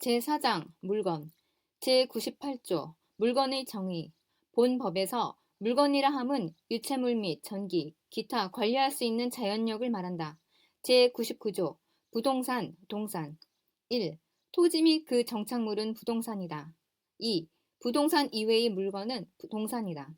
제4장 물건 제98조 물건의 정의 본 법에서 물건이라 함은 유체물 및 전기, 기타 관리할 수 있는 자연력을 말한다. 제99조 부동산, 동산 1. 토지 및 그 정착물은 부동산이다. 2. 부동산 이외의 물건은 동산이다.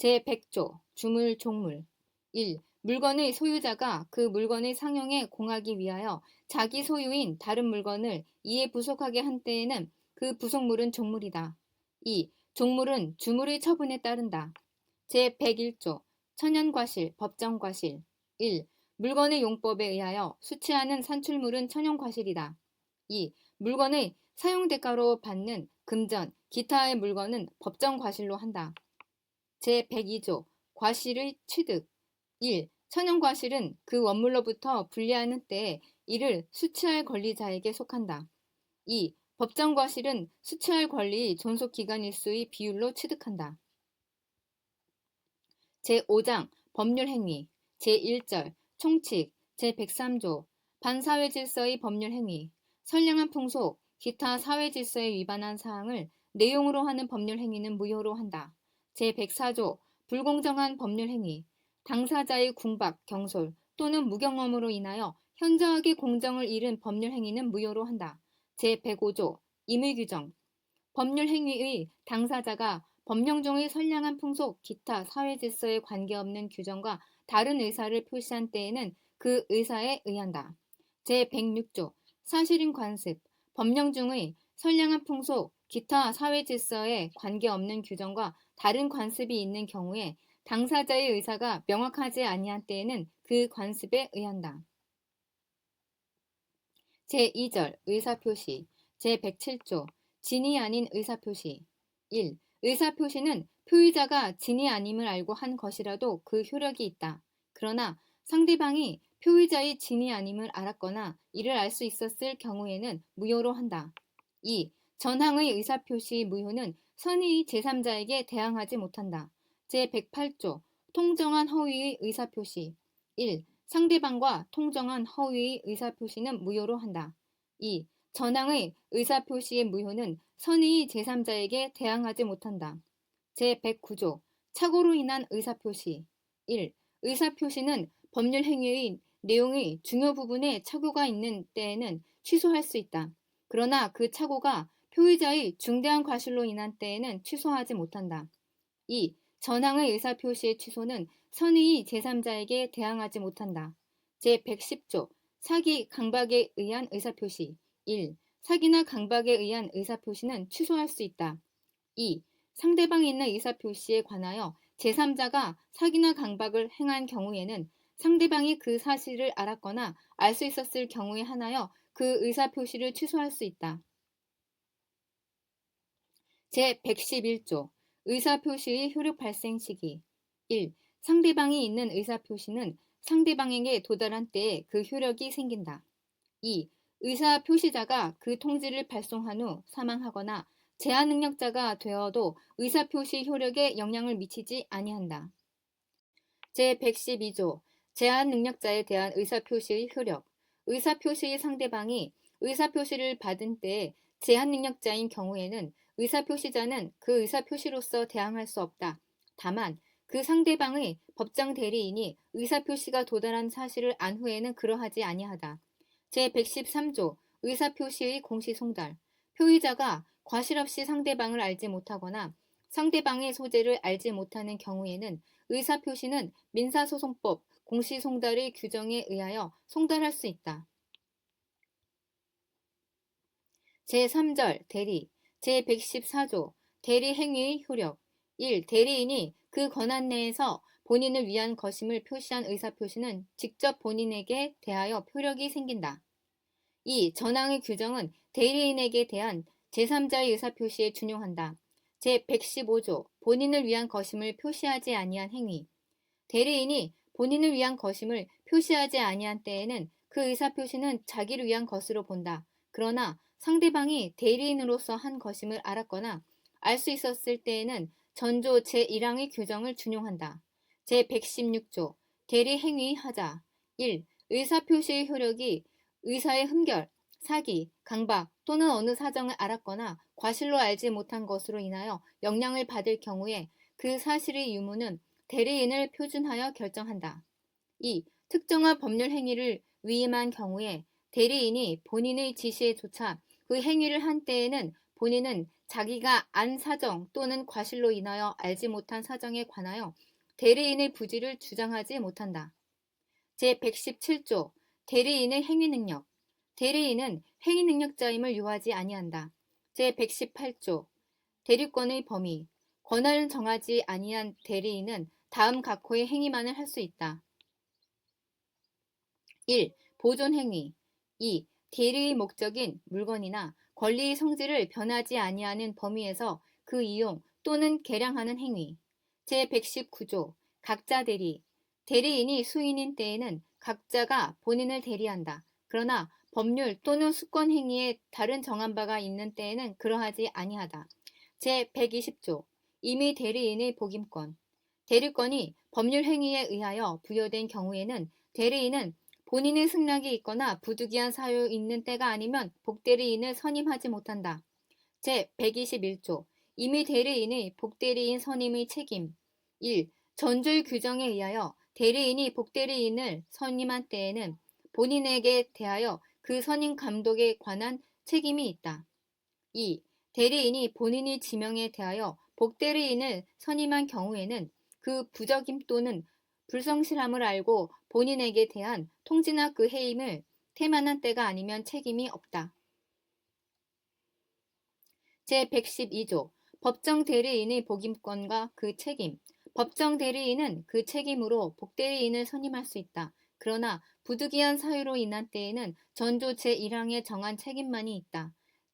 제100조 주물, 종물 1. 물건의 소유자가 그 물건의 상용에 공하기 위하여 자기 소유인 다른 물건을 이에 부속하게 한 때에는 그 부속물은 종물이다. 2. 종물은 주물의 처분에 따른다. 제101조 천연과실, 법정과실 1. 물건의 용법에 의하여 수취하는 산출물은 천연과실이다. 2. 물건의 사용대가로 받는 금전, 기타의 물건은 법정과실로 한다. 제102조 과실의 취득 1. 천연과실은 그 원물로부터 분리하는 때에 이를 수취할 권리자에게 속한다. 2. 법정과실은 수취할 권리 존속기간일수의 비율로 취득한다. 제5장 법률행위 제1절 총칙 제103조 반사회질서의 법률행위 선량한 풍속 기타 사회질서에 위반한 사항을 내용으로 하는 법률행위는 무효로 한다. 제104조 불공정한 법률행위 당사자의 궁박, 경솔 또는 무경험으로 인하여 현저하게 공정을 잃은 법률 행위는 무효로 한다. 제105조 임의규정 법률 행위의 당사자가 법령종의 선량한 풍속, 기타 사회 질서에 관계없는 규정과 다른 의사를 표시한 때에는 그 의사에 의한다. 제106조 사실인 관습 법령 중의 선량한 풍속, 기타 사회 질서에 관계없는 규정과 다른 관습이 있는 경우에 당사자의 의사가 명확하지 아니한 때에는 그 관습에 의한다. 제2절 의사표시 제107조 진이 아닌 의사표시 1. 의사표시는 표의자가 진이 아님을 알고 한 것이라도 그 효력이 있다. 그러나 상대방이 표의자의 진이 아님을 알았거나 이를 알 수 있었을 경우에는 무효로 한다. 2. 전항의 의사표시 무효는 선의 제3자에게 대항하지 못한다. 제108조 통정한 허위의 의사표시 1. 상대방과 통정한 허위의 의사표시는 무효로 한다. 2. 전항의 의사표시의 무효는 선의 제3자에게 대항하지 못한다. 제109조 착오로 인한 의사표시 1. 의사표시는 법률 행위의 내용의 중요 부분에 착오가 있는 때에는 취소할 수 있다. 그러나 그 착오가 표의자의 중대한 과실로 인한 때에는 취소하지 못한다. 2. 전항의 의사표시의 취소는 선의 제3자에게 대항하지 못한다. 제110조 사기, 강박에 의한 의사표시 1. 사기나 강박에 의한 의사표시는 취소할 수 있다. 2. 상대방이 있는 의사표시에 관하여 제3자가 사기나 강박을 행한 경우에는 상대방이 그 사실을 알았거나 알 수 있었을 경우에 하나여 그 의사표시를 취소할 수 있다. 제111조 의사표시의 효력 발생 시기 1. 상대방이 있는 의사표시는 상대방에게 도달한 때에 그 효력이 생긴다. 2. 의사표시자가 그 통지를 발송한 후 사망하거나 제한 능력자가 되어도 의사표시 효력에 영향을 미치지 아니한다. 제112조 제한 능력자에 대한 의사표시의 효력 의사표시의 상대방이 의사표시를 받은 때에 제한 능력자인 경우에는 의사표시자는 그 의사표시로서 대항할 수 없다. 다만 그 상대방의 법정 대리인이 의사표시가 도달한 사실을 안 후에는 그러하지 아니하다. 제113조 의사표시의 공시송달 표의자가 과실 없이 상대방을 알지 못하거나 상대방의 소재를 알지 못하는 경우에는 의사표시는 민사소송법 공시송달의 규정에 의하여 송달할 수 있다. 제3절 대리 제114조 대리 행위의 효력 1. 대리인이 그 권한 내에서 본인을 위한 것임을 표시한 의사표시는 직접 본인에게 대하여 효력이 생긴다. 2. 전항의 규정은 대리인에게 대한 제3자의 의사표시에 준용한다. 제115조 본인을 위한 것임을 표시하지 아니한 행위 대리인이 본인을 위한 것임을 표시하지 아니한 때에는 그 의사표시는 자기를 위한 것으로 본다. 그러나 상대방이 대리인으로서 한 것임을 알았거나 알 수 있었을 때에는 전조 제1항의 규정을 준용한다. 제116조 대리 행위 하자 1. 의사표시의 효력이 의사의 흠결, 사기, 강박 또는 어느 사정을 알았거나 과실로 알지 못한 것으로 인하여 영향을 받을 경우에 그 사실의 유무는 대리인을 표준하여 결정한다. 2. 특정한 법률 행위를 위임한 경우에 대리인이 본인의 지시에 조차 그 행위를 한 때에는 본인은 자기가 안 사정 또는 과실로 인하여 알지 못한 사정에 관하여 대리인의 부지를 주장하지 못한다. 제117조 대리인의 행위 능력 대리인은 행위 능력자임을 요하지 아니한다. 제118조 대리권의 범위 권한을 정하지 아니한 대리인은 다음 각호의 행위만을 할 수 있다. 1. 보존 행위 2. 대리의 목적인 물건이나 권리의 성질을 변하지 아니하는 범위에서 그 이용 또는 개량하는 행위. 제119조 각자 대리 대리인이 수인인 때에는 각자가 본인을 대리한다. 그러나 법률 또는 수권 행위에 다른 정한 바가 있는 때에는 그러하지 아니하다. 제120조 이미 대리인의 복임권 대리권이 법률 행위에 의하여 부여된 경우에는 대리인은 본인의 승낙이 있거나 부득이한 사유 있는 때가 아니면 복대리인을 선임하지 못한다. 제121조 이미 대리인의 복대리인 선임의 책임 1. 전조의 규정에 의하여 대리인이 복대리인을 선임한 때에는 본인에게 대하여 그 선임 감독에 관한 책임이 있다. 2. 대리인이 본인의 지명에 대하여 복대리인을 선임한 경우에는 그 부적임 또는 불성실함을 알고 본인에게 대한 통지나 그 해임을 태만한 때가 아니면 책임이 없다. 제112조 법정 대리인의 복임권과 그 책임 법정 대리인은 그 책임으로 복대리인을 선임할 수 있다. 그러나 부득이한 사유로 인한 때에는 전조 제1항에 정한 책임만이 있다.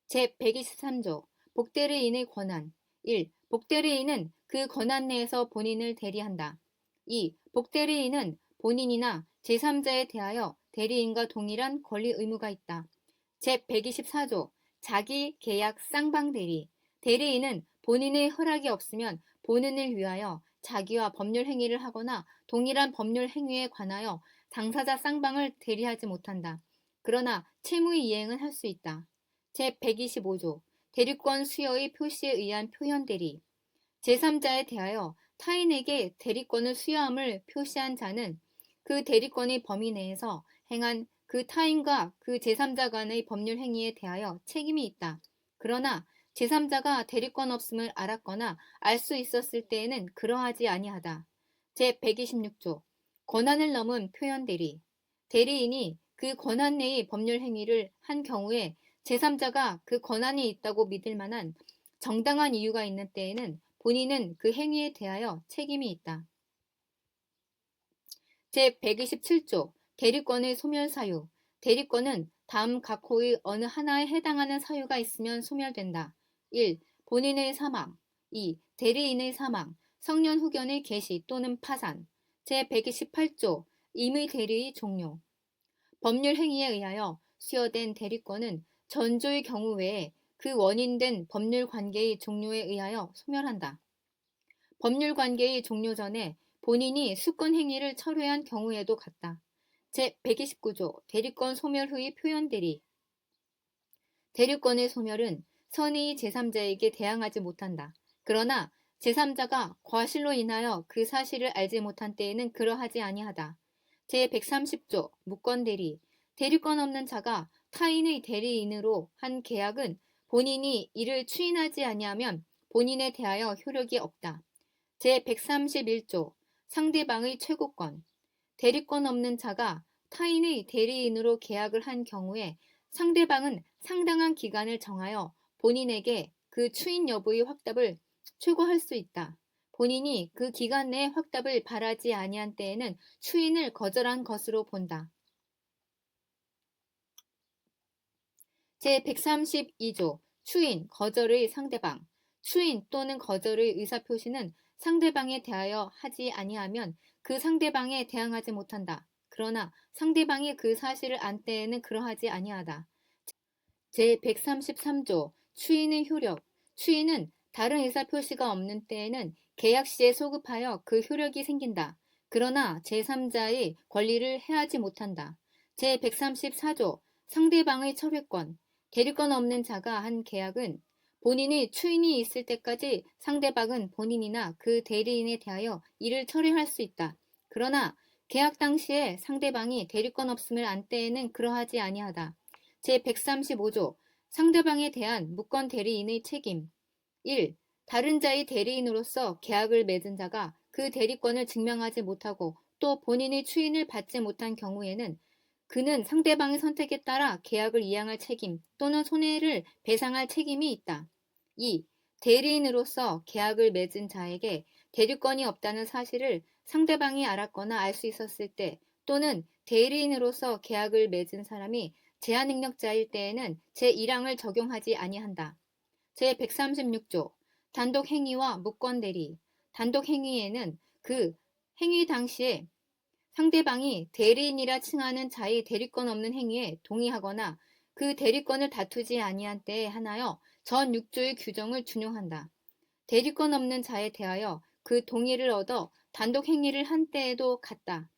제123조 복대리인의 권한 1. 복대리인은 그 권한 내에서 본인을 대리한다. 2. 복대리인은 본인이나 제3자에 대하여 대리인과 동일한 권리 의무가 있다. 제124조 자기 계약 쌍방 대리 대리인은 본인의 허락이 없으면 본인을 위하여 자기와 법률 행위를 하거나 동일한 법률 행위에 관하여 당사자 쌍방을 대리하지 못한다. 그러나 채무의 이행은 할 수 있다. 제125조 대리권 수여의 표시에 의한 표현 대리 제3자에 대하여 타인에게 대리권을 수여함을 표시한 자는 그 대리권의 범위 내에서 행한 그 타인과 그 제3자 간의 법률 행위에 대하여 책임이 있다. 그러나 제3자가 대리권 없음을 알았거나 알 수 있었을 때에는 그러하지 아니하다. 제126조 권한을 넘은 표현 대리 대리인이 그 권한 내의 법률 행위를 한 경우에 제3자가 그 권한이 있다고 믿을 만한 정당한 이유가 있는 때에는 본인은 그 행위에 대하여 책임이 있다. 제127조 대리권의 소멸 사유 대리권은 다음 각 호의 어느 하나에 해당하는 사유가 있으면 소멸된다. 1. 본인의 사망 2. 대리인의 사망 성년 후견의 개시 또는 파산 제128조 임의 대리의 종료 법률 행위에 의하여 수여된 대리권은 전조의 경우 외에 그 원인된 법률 관계의 종료에 의하여 소멸한다. 법률 관계의 종료 전에 본인이 수권 행위를 철회한 경우에도 같다. 제129조 대리권 소멸 후의 표현 대리 대리권의 소멸은 선의 제3자에게 대항하지 못한다. 그러나 제3자가 과실로 인하여 그 사실을 알지 못한 때에는 그러하지 아니하다. 제130조 무권 대리 대리권 없는 자가 타인의 대리인으로 한 계약은 본인이 이를 추인하지 아니하면 본인에 대하여 효력이 없다. 제131조 상대방의 최고권 대리권 없는 자가 타인의 대리인으로 계약을 한 경우에 상대방은 상당한 기간을 정하여 본인에게 그 추인 여부의 확답을 최고할 수 있다. 본인이 그 기간 내에 확답을 바라지 아니한 때에는 추인을 거절한 것으로 본다. 제132조 추인, 거절의 상대방 추인 또는 거절의 의사표시는 상대방에 대하여 하지 아니하면 그 상대방에 대항하지 못한다. 그러나 상대방이 그 사실을 안 때에는 그러하지 아니하다. 제133조 추인의 효력. 추인은 다른 의사표시가 없는 때에는 계약 시에 소급하여 그 효력이 생긴다. 그러나 제3자의 권리를 해하지 못한다. 제134조 상대방의 처리권, 대리권 없는 자가 한 계약은 본인이 추인이 있을 때까지 상대방은 본인이나 그 대리인에 대하여 이를 처리할 수 있다. 그러나 계약 당시에 상대방이 대리권 없음을 안 때에는 그러하지 아니하다. 제135조 상대방에 대한 무권 대리인의 책임 1. 다른 자의 대리인으로서 계약을 맺은 자가 그 대리권을 증명하지 못하고 또 본인의 추인을 받지 못한 경우에는 그는 상대방의 선택에 따라 계약을 이행할 책임 또는 손해를 배상할 책임이 있다. 2. 대리인으로서 계약을 맺은 자에게 대리권이 없다는 사실을 상대방이 알았거나 알 수 있었을 때 또는 대리인으로서 계약을 맺은 사람이 제한 능력자일 때에는 제1항을 적용하지 아니한다. 제136조 단독 행위와 무권 대리 단독 행위에는 그 행위 당시에 상대방이 대리인이라 칭하는 자의 대리권 없는 행위에 동의하거나 그 대리권을 다투지 아니한 때에 하나여 전 6조의 규정을 준용한다. 대리권 없는 자에 대하여 그 동의를 얻어 단독 행위를 한 때에도 같다.